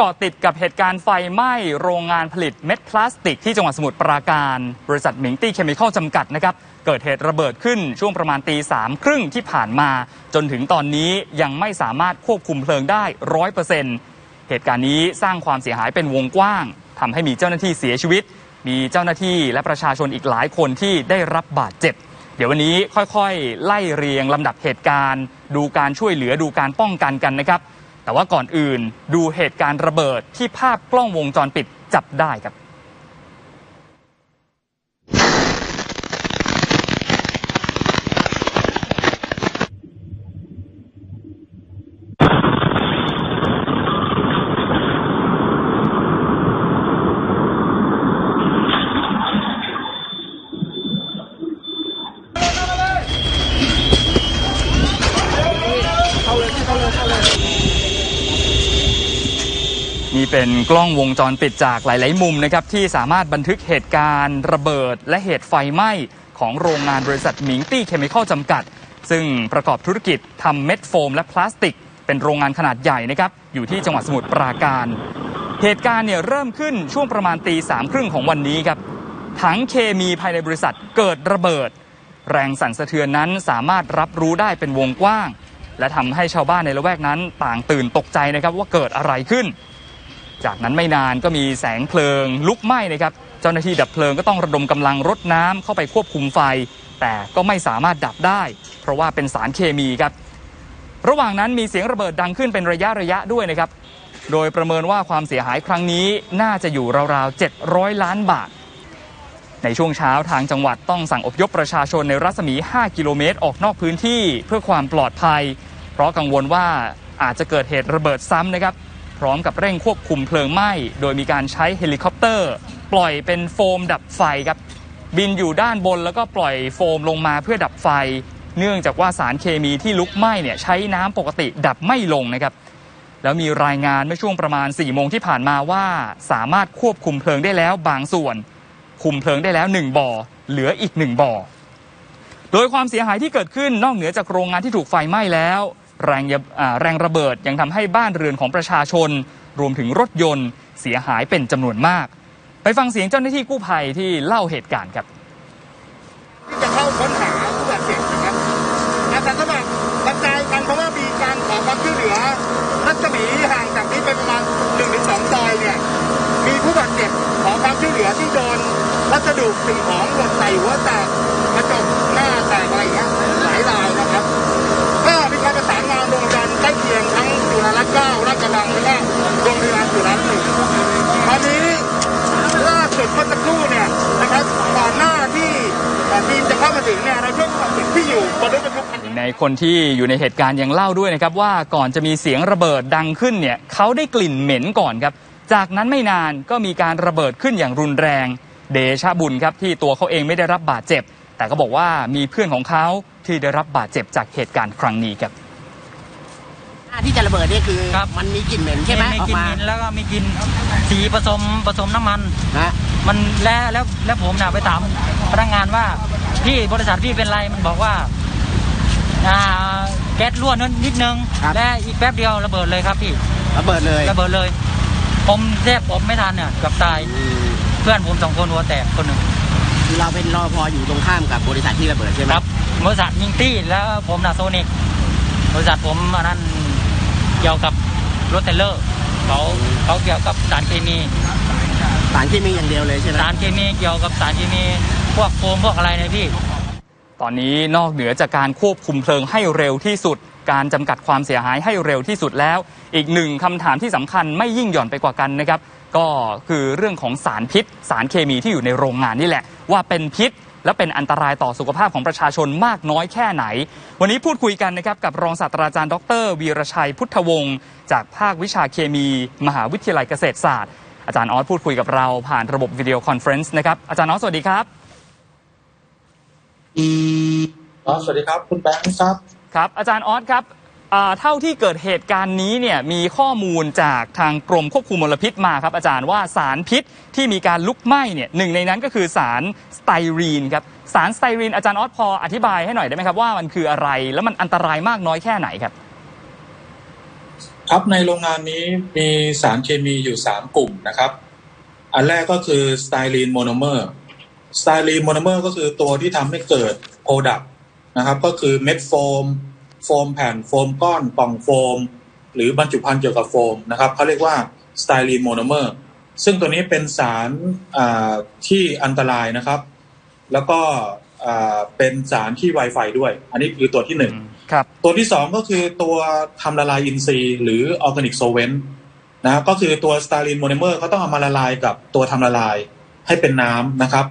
เกาะติดกับเหตุการณ์ไฟไหม้โรงงานผลิตเม็ดพลาสติกที่จังหวัดสมุทรปราการ บริษัทหมิงตี้เคมีคอลจำกัดนะครับ เกิดเหตุระเบิดขึ้นช่วงประมาณตีสามครึ่งที่ผ่านมา จนถึงตอนนี้ยังไม่สามารถควบคุมเพลิงได้ร้อยเปอร์เซ็นต์เหตุการณ์นี้สร้างความเสียหายเป็นวงกว้างทำให้มีเจ้าหน้าที่เสียชีวิต มีเจ้าหน้าที่และประชาชนอีกหลายคนที่ได้รับบาดเจ็บเดี๋ยววันนี้ค่อยๆ ไล่เรียงลำดับเหตุการณ์ ดูการช่วยเหลือดูการป้องกันกันนะครับ แต่ว่าก่อนอื่นดูเหตุการณ์ระเบิดที่ภาพกล้องวงจรปิดจับได้ครับ เป็นกล้องวงจรปิดจากหลาย ๆ มุมนะครับที่สามารถบันทึกเหตุการณ์ ระเบิด และเหตุไฟไหม้ของโรงงานบริษัทหมิงตี้เคมีคอลจำกัด ซึ่งประกอบธุรกิจทำเม็ดโฟมและพลาสติก เป็นโรงงานขนาดใหญ่นะครับอยู่ที่จังหวัดสมุทรปราการ เหตุการณ์เนี่ยเริ่มขึ้นช่วงประมาณตีสามครึ่งของวันนี้ครับถังเคมีภายในบริษัทเกิดระเบิด แรงสั่นสะเทือนนั้นสามารถรับรู้ได้เป็นวงกว้าง และทำให้ชาวบ้านในละแวกนั้น ต่างตื่นตกใจนะครับว่าเกิดอะไรขึ้น จากนั้นไม่นานก็มีแสงเพลิงลุกไหม้นะครับ เจ้าหน้าที่ดับเพลิงก็ต้องระดมกำลังรถน้ำเข้าไปควบคุมไฟ แต่ก็ไม่สามารถดับได้ เพราะว่าเป็นสารเคมีครับ ระหว่างนั้นมีเสียงระเบิดดังขึ้นเป็นระยะระยะด้วยนะครับ โดยประเมินว่าความเสียหายครั้งนี้น่าจะอยู่ราวๆ 700 ล้านบาท ในช่วงเช้าทางจังหวัดต้องสั่งอพยพประชาชนในรัศมี 5 กิโลเมตรออกนอกพื้นที่เพื่อความปลอดภัย เพราะกังวลว่าอาจจะเกิดเหตุระเบิดซ้ำนะครับ พร้อมกับเร่งควบคุมเพลิงไหม้ โดยมีการใช้เฮลิคอปเตอร์ ปล่อยเป็นโฟมดับไฟครับ บินอยู่ด้านบนแล้วก็ปล่อยโฟมลงมาเพื่อดับไฟ เนื่องจากว่าสารเคมีที่ลุกไหม้เนี่ยใช้น้ำปกติดับไม่ลงนะครับ แล้วมีรายงานเมื่อช่วงประมาณ4โมงที่ผ่านมาว่า สามารถควบคุมเพลิงได้แล้วบางส่วน คุมเพลิงได้แล้ว1บ่อ เหลืออีก1บ่อ โดยความเสียหายที่เกิดขึ้นนอกเหนือจากโรงงานที่ถูกไฟไหม้แล้ว แรงแรงระเบิดยังทำให้บ้านเรือนของประชาชน รวมถึงรถยนต์เสียหายเป็นจำนวนมาก ไปฟังเสียงเจ้าหน้าที่กู้ภัยที่เล่าเหตุการณ์ครับที่จะเข้าค้นหาผู้บาดเจ็บนะครับอาสาสมัครกระจายกันเพราะว่ามีการขอความช่วยเหลือรัศมีห่างจากนี้ไปประมาณ1นถึงสซอยเนี่ยมีผู้บาดเจ็บขอความช่วยเหลือที่โดนวัสดุสิ่งของหล่นใส่หัวแตกกระจก เก้าราชกระบังและก็โรงพยาบาลจุฬาลงกรณ์หนึ่งตอนนี้ล่าสุดเมื่อสักครู่เนี่ยนะครับก่อนหน้าที่ทีมจะเข้ามาถึงเนี่ยเราช่วยผู้บาดเจ็บที่อยู่บนรถบรรทุกคันหนึ่งในคนที่อยู่ในเหตุการณ์ยังเล่าด้วยนะครับว่าก่อนจะมีเสียงระเบิดดังขึ้นเนี่ยเขาได้กลิ่นเหม็นก่อนครับ จากนั้นไม่นานก็มีการระเบิดขึ้นอย่างรุนแรง เดชะบุญครับที่ตัวเขาเองไม่ได้รับบาดเจ็บ แต่ก็บอกว่ามีเพื่อนของเขาที่ได้รับบาดเจ็บจากเหตุการณ์ครั้งนี้ครับ หน้าที่จะระเบิดเนี่ยคือครับ มันมีกลิ่นเหม็นใช่ไหมมีออกกลินมาเหม็นแล้วก็มีกลินสีผสมผสมน้ำมันฮะมันแล้วแล้วแล้วผมเนี่ยไปถามพนักงานว่าพี่บริษัทพี่เป็นไรมันบอกว่าอ่าแก๊สรั่วนิดนิดนึงและอีกแป๊บเดียวระเบิดเลยครับพี่ระเบิดเลยระเบิดเลย ผมแทบผมไม่ทันเนี่ยเกับตายอืมเพื่อนผมสองคนหัวแตกคนหนึ่งเราเป็นรอพออยู่ตรงข้ามกับบริษัทที่ระเบิดใช่ไหมครับบริษัทยิงตี้แล้วผมนาโซนิกบริษัทผมอันนั้น เกี่ยวกับรถเทรลเลอร์เขาเขาเกี่ยวกับสารเคมีสารที่มีอย่างเดียวเลยใช่ไหมสารเคมีเกี่ยวกับสารเคมีพวกโฟมพวกอะไรเนี่ยพี่ ตอนนี้นอกเหนือจากการควบคุมเพลิงให้เร็วที่สุด การจำกัดความเสียหายให้เร็วที่สุดแล้ว อีกหนึ่งคำถามที่สำคัญไม่ยิ่งหย่อนไปกว่ากันนะครับ ก็คือเรื่องของสารพิษ สารเคมีที่อยู่ในโรงงานนี่แหละ ว่าเป็นพิษ และเป็นอันตรายต่อสุขภาพของประชาชนมากน้อยแค่ไหน วันนี้พูดคุยกันนะครับกับรองศาสตราจารย์ดร วีรชัยพุทธวงศ์จากภาควิชาเคมี มหาวิทยาลัยเกษตรศาสตร์ อาจารย์ออสพูดคุยกับเราผ่านระบบวิดีโอคอนเฟรนซ์นะครับอาจารย์ออสสวัสดีครับอ๋อสวัสดีครับ คุณแบงค์ครับครับ อาจารย์ออสครับ อ่าเท่าที่เกิดเหตุการณ์นี้เนี่ยมีข้อมูลจากทางกรมควบคุมมลพิษมาครับอาจารย์ว่าสารพิษที่มีการลุกไหม้เนี่ยหนึ่งในนั้นก็คือสารสไตรีนครับสารสไตรีนอาจารย์ออสพออธิบายให้หน่อยได้ไหมครับว่ามันคืออะไรแล้วมันอันตรายมากน้อยแค่ไหนครับ ครับในโรงงานนี้มีสารเคมีอยู่ 3 กลุ่มนะครับ อันแรกก็คือสไตรีนโมโนเมอร์สไตรีนโมโนเมอร์ก็คือตัวที่ทำให้เกิดโปรดักนะครับก็คือเม็ดโฟม โฟมแผ่นโฟมก้อนกล่องโฟม หรือบรรจุภัณฑ์เกี่ยวกับโฟมนะครับเขาเรียกว่าสไตรีนโมโนเมอร์ซึ่งตัวนี้เป็นสารอ่าที่อันตรายนะครับ แล้วก็อ่าเป็นสารที่ไวไฟด้วย อันนี้คือตัวที่หนึ่งครับตัวที่สองก็คือตัวทำละลายอินทรีย์หรือออร์แกนิกโซเวนต์นะก็คือตัวสตาลินโมโนเมอร์เขาต้องเอามาละลายกับตัวทำละลายให้เป็นน้ำนะครับ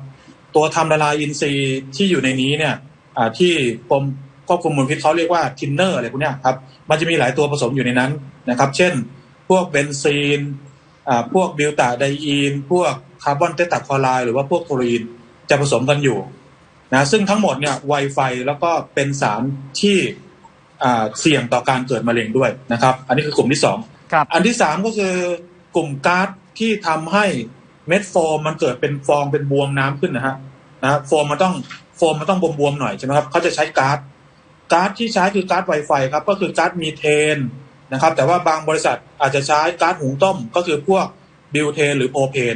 ตัวทำละลายอินทรีย์ที่อยู่ในนี้เนี่ยอ่าที่กรม ควบคุมมลพิษเขาเรียกว่าทินเนอร์อะไรพวกเนี้ยครับมันจะมีหลายตัวผสมอยู่ในนั้นนะครับ เช่น พวกเบนซีนอ่าพวกบิวตาไดอีน พวกคาร์บอนเตตาคลอไรด์หรือว่าพวกโคลีนจะผสมกันอยู่นะซึ่งทั้งหมดเนี่ยไวไฟแล้วก็เป็นสารที่อ่าเสี่ยงต่อการเกิดมะเร็งด้วยนะครับ อันนี้คือกลุ่มที่สองครับอันที่สามก็คือกลุ่มก๊าซที่ทำให้เม็ดโฟมมันเกิดเป็นฟองเป็นบวมน้ำขึ้นนะฮะนะโฟมมันต้องโฟมมันต้องบวมๆหน่อยใช่ไหมครับเขาจะใช้ก๊าซ ก๊าซที่ใช้คือก๊าซไวไฟครับก็คือก๊าซมีเทนนะครับแต่ว่าบางบริษัทอาจจะใช้ก๊าซหุงต้ม ก็คือพวกบิวเทนหรือโพเพน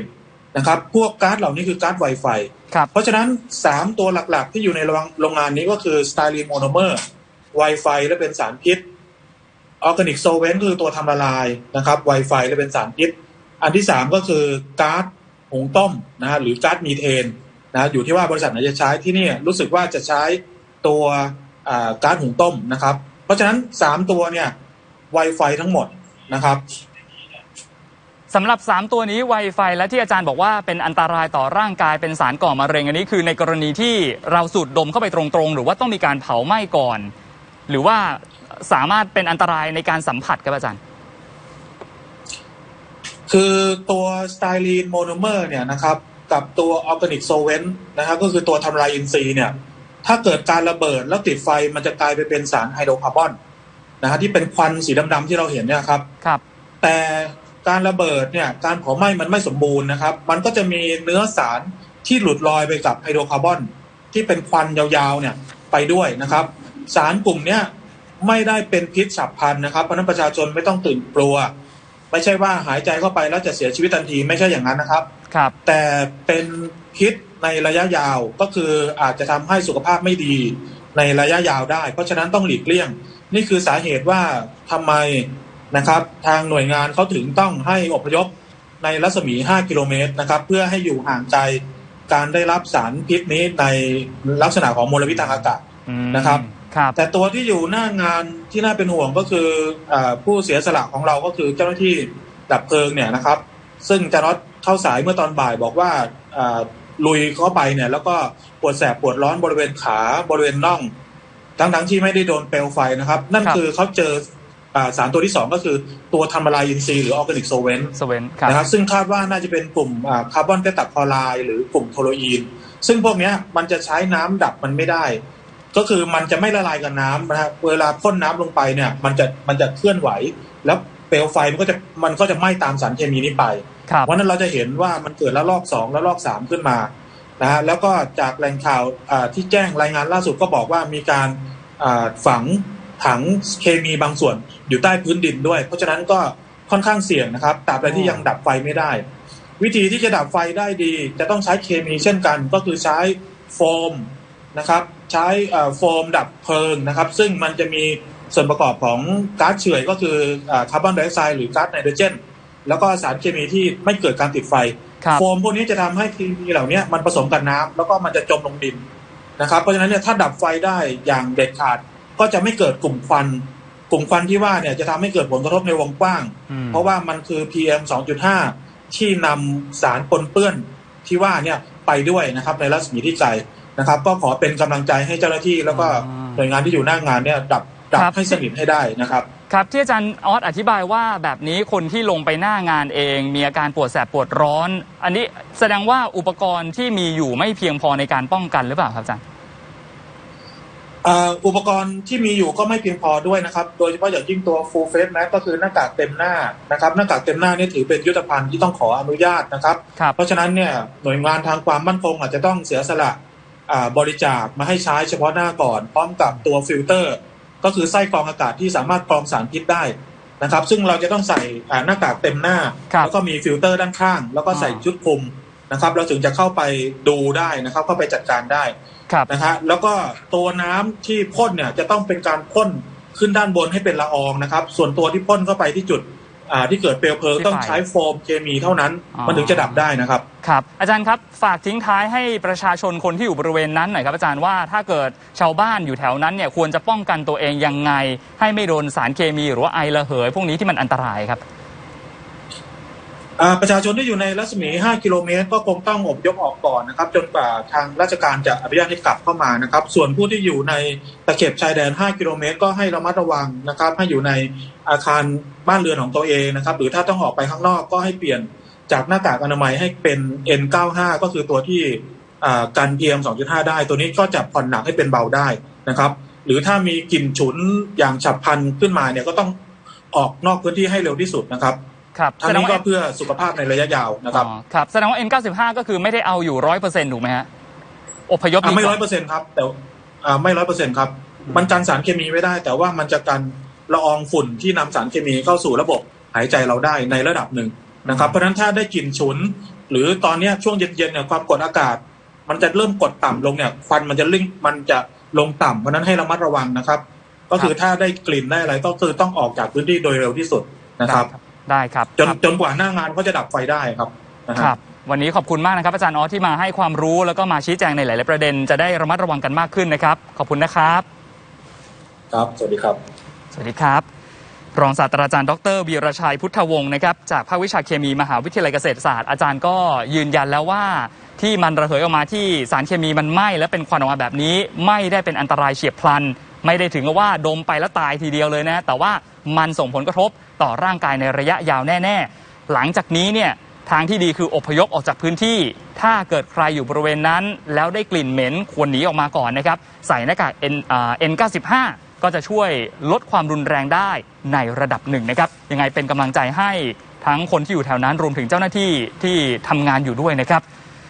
นะครับพวกก๊าซเหล่านี้คือก๊าซไวไฟครับเพราะฉะนั้น 3 ตัวหลักๆ ที่อยู่ในโรงงานนี้ก็คือสไตรีนโมโนเมอร์ไวไฟและเป็นสารพิษออร์แกนิกโซเวนคือตัวทำละลายนะครับไวไฟและเป็นสารพิษ อันที่ 3 ก็คือก๊าซหุงต้มนะฮะหรือก๊าซมีเทนนะอยู่ที่ว่าบริษัทไหนจะใช้ที่นี่รู้สึกว่าจะใช้ตัวอ่า ก๊าซหุงต้มนะครับ เพราะฉะนั้น3ตัวเนี่ยไวไฟทั้งหมดนะครับสำหรับ 3 ตัวนี้ Wi-Fi และที่อาจารย์บอกว่าเป็นอันตรายต่อร่างกายเป็นสารก่อมะเร็งอันนี้คือในกรณีที่เราสูดดมเข้าไปตรงๆ หรือว่าต้องมีการเผาไหม้ก่อน หรือว่าสามารถเป็นอันตรายในการสัมผัสครับอาจารย์ คือตัวสไตรีนโมโนเมอร์เนี่ยนะครับ กับตัวออร์แกนิกโซเวนต์นะครับก็คือตัวทำลายอินทรีย์เนี่ย ถ้าเกิดการระเบิดแล้วติดไฟมันจะกลายไปเป็นสารไฮโดรคาร์บอนนะฮะที่เป็นควันสีดำๆที่เราเห็นเนี่ยครับครับ แต่การระเบิดเนี่ยการเผาไหม้มันไม่สมบูรณ์นะครับ มันก็จะมีเนื้อสารที่หลุดลอยไปกับไฮโดรคาร์บอนที่เป็นควันยาวๆเนี่ยไปด้วยนะครับ สารกลุ่มเนี้ยไม่ได้เป็นพิษฉับพลันนะครับเพราะฉะนั้นประชาชนไม่ต้องตื่นกลัว ไม่ใช่ว่าหายใจเข้าไปแล้วจะเสียชีวิตทันทีไม่ใช่อย่างนั้นนะครับครับ แต่เป็นพิษ ในระยะยาวก็คืออาจจะทำให้สุขภาพไม่ดีในระยะยาวได้ เพราะฉะนั้นต้องหลีกเลี่ยง นี่คือสาเหตุว่าทำไมนะครับ ทางหน่วยงานเขาถึงต้องให้อพยพในรัศมี 5 กิโลเมตรนะครับ เพื่อให้อยู่ห่างไกลการได้รับสารพิษนี้ในลักษณะของมลพิษทางอากาศอืมนะครับครับแต่ตัวที่อยู่หน้างานที่น่าเป็นห่วงก็คืออาผู้เสียสละของเราก็คือเจ้าหน้าที่ดับเพลิงเนี่ยนะครับ ซึ่งจะน็อตเข้าสายเมื่อตอนบ่ายบอกว่าอ่า ลุยเข้าไปเนี่ย แล้วก็ปวดแสบปวดร้อนบริเวณขาบริเวณน่อง ทั้งทั้งๆที่ไม่ได้โดนเปลวไฟนะครับ นั่นครับคือเขาเจออาสารตัวที่สองก็คือตัวทำละลายอินทรีย์หรือออร์แกนิกโซเวนสเวนครับนะครับซึ่งคาดว่าน่าจะเป็นกลุ่มคาร์บอนเตตัคลอไรด์หรือกลุ่มโทโลอีน ซึ่งพวกเนี้ยมันจะใช้น้ำดับมันไม่ได้ ก็คือมันจะไม่ละลายกับน้ำนะครับเวลาพ่นน้ำลงไปเนี่ย มันจะมันจะเคลื่อนไหว แล้วเปลวไฟมันก็จะมันก็จะไหม้ตามสารเคมีนี้ไปครับ เพราะนั้นเราจะเห็นว่ามันเกิดแล้วลอกสองแล้วลอกสามขึ้นมานะฮะแล้วก็จากแหล่งข่าวที่แจ้งรายงานล่าสุดก็บอกว่ามีการฝังถังเคมีบางส่วนอยู่ใต้พื้นดินด้วย เพราะฉะนั้นก็ค่อนข้างเสี่ยงนะครับตราบใดที่ยังดับไฟไม่ได้ วิธีที่จะดับไฟได้ดี จะต้องใช้เคมีเช่นกัน ก็คือใช้โฟมนะครับใช้โฟมดับเพลิงนะครับ ซึ่งมันจะมีส่วนประกอบของก๊าซเฉื่อยก็คือคาร์บอนไดออกไซด์หรือก๊าซไนโตรเจน แล้วก็สารเคมีที่ไม่เกิดการติดไฟ ครับ โฟมพวกนี้จะทำให้เคมีเหล่านี้มันผสมกับน้ำแล้วก็มันจะจมลงดินนะครับ เพราะฉะนั้นเนี่ยถ้าดับไฟได้อย่างเด็ดขาดก็จะไม่เกิดกลุ่มควัน กลุ่มควันที่ว่าเนี่ยจะทำให้เกิดผลกระทบในวงกว้าง อืมเพราะว่ามันคือ PM 2.5 ที่นำสารปนเปื้อนที่ว่าเนี่ยไปด้วยนะครับในรัศมีที่ไกลนะครับ ก็ขอเป็นกำลังใจให้เจ้าหน้าที่แล้วก็หน่วยงานที่อยู่หน้างานเนี่ยดับดับให้สนิทให้ได้นะครับ ครับที่อาจารย์ออสอธิบายว่าแบบนี้คนที่ลงไปหน้างานเอง มีอาการปวดแสบปวดร้อน อันนี้แสดงว่าอุปกรณ์ที่มีอยู่ไม่เพียงพอในการป้องกันหรือเปล่าครับอาจารย์อ่าอุปกรณ์ที่มีอยู่ก็ไม่เพียงพอด้วยนะครับ โดยเฉพาะอย่างยิ่งตัว full face mask ก็คือหน้ากากเต็มหน้านะครับหน้ากากเต็มหน้านี่ถือเป็นยุทธภัณฑ์ที่ต้องขออนุญาตนะครับครับเพราะฉะนั้นเนี่ยหน่วยงานทางความมั่นคงอาจจะต้องเสียสละอ่าบริจาคมาให้ใช้เฉพาะหน้าก่อน พร้อมกับตัวฟิลเตอร์ ก็คือไส้กรองอากาศที่สามารถกรองสารพิษได้นะครับ ซึ่งเราจะต้องใส่อ่าหน้ากากเต็มหน้าครับแล้วก็มีฟิลเตอร์ด้านข้าง แล้วก็ใส่อ่าชุดคลุมนะครับ เราถึงจะเข้าไปดูได้นะครับ เข้าไปจัดการได้ครับนะฮะแล้วก็ตัวน้ำที่พ่นเนี่ยจะต้องเป็นการพ่นขึ้นด้านบนให้เป็นละอองนะครับ ส่วนตัวที่พ่นเข้าไปที่จุด อ่าที่เกิดเปลวเพลิงที่ต้องไฟใช้โฟมเคมีเท่านั้นอ๋อมันถึงจะดับได้นะครับ ครับ อาจารย์ครับฝากทิ้งท้ายให้ประชาชนคนที่อยู่บริเวณนั้นหน่อยครับอาจารย์ว่าถ้าเกิดชาวบ้านอยู่แถวนั้นเนี่ยควรจะป้องกันตัวเองยังไง ให้ไม่โดนสารเคมีหรือว่าไอระเหยพวกนี้ที่มันอันตรายครับอ่า ประชาชนที่อยู่ในรัศมี 5 กิโลเมตร ก็คงต้องอบยพออกก่อนนะครับ จนกว่าทางราชการจะอนุญาตให้กลับเข้ามานะครับ ส่วนผู้ที่อยู่ในตะเข็บชายแดน 5 กิโลเมตร ก็ให้ระมัดระวังนะครับ ให้อยู่ในอาคารบ้านเรือนของตัวเองนะครับ หรือถ้าต้องออกไปข้างนอกก็ให้เปลี่ยนจากหน้ากากอนามัยให้เป็น N95 ก็คือตัวที่กัน PM 2.5 ได้ ตัวนี้ก็จะผ่อนหนักให้เป็นเบาได้นะครับ หรือถ้ามีกลิ่นฉุนอย่างฉับพลันขึ้นมาเนี่ยก็ต้องออกนอกพื้นที่ให้เร็วที่สุดนะครับ ครับทั้งนี้ก็เพื่อสุขภาพในระยะยาวนะครับอ๋อครับแสดงว่า N95 ก็คือไม่ได้เอาอยู่ร้อยเปอร์เซ็นต์ถูกไหมฮะอพยพอ่าดีไม่กร้อว่ายเปอร์เซ็นต์ครับแต่อ่าไม่ร้อยเปอร์เซ็นต์ครับมันกันสารเคมีไม่ได้ แต่ว่ามันจะกันละอองฝุ่นที่นำสารเคมีเข้าสู่ระบบหายใจเราได้ในระดับหนึ่งนะครับ เพราะฉะนั้นถ้าได้กลิ่นฉุน หรือตอนเนี้ยช่วงเย็นๆเนี่ยความกดอากาศ มันจะเริ่มกดต่ำลงเนี่ยควันมันจะลิงมันจะลงต่ำเพราะฉะนั้นให้ระมัดระวังนะครับ ก็คือถ้าได้กลิ่นได้อะไรก็คือต้องออกจากพื้นที่โดยเร็วที่สุดนะครับ ได้ครับจนครับจนกว่าหน้างานเขาจะดับไฟได้ครับนะฮะ ครับ วันนี้ขอบคุณมากนะครับ อาจารย์ออสที่มาให้ความรู้แล้วก็มาชี้แจงในหลาย ๆ ประเด็นจะได้ระมัดระวังกันมากขึ้นนะครับ ขอบคุณนะครับ ครับ สวัสดีครับ สวัสดีครับ รองศาสตราจารย์ดรวีรชัยพุทธวงศ์นะครับจากภาควิชาเคมีมหาวิทยาลัยเกษตรศาสตร์อาจารย์ก็ยืนยันแล้วว่า ที่มันระเหยออกมาที่สารเคมีมันไหม้และเป็นควันออกมาแบบนี้ ไม่ได้เป็นอันตรายเฉียบพลัน ไม่ได้ถึงกับว่าดมไปแล้วตายทีเดียวเลยนะ แต่ว่ามันส่งผลกระทบต่อร่างกายในระยะยาวแน่ๆ หลังจากนี้เนี่ยทางที่ดีคืออพยพออกจากพื้นที่ ถ้าเกิดใครอยู่บริเวณนั้น แล้วได้กลิ่นเหม็นควรหนีออกมาก่อนนะครับ ใส่หน้ากาก N อ่า N95 ก็จะช่วยลดความรุนแรงได้ในระดับหนึ่งนะครับ ยังไงเป็นกำลังใจให้ทั้งคนที่อยู่แถวนั้นรวมถึงเจ้าหน้าที่ที่ทำงานอยู่ด้วยนะครับ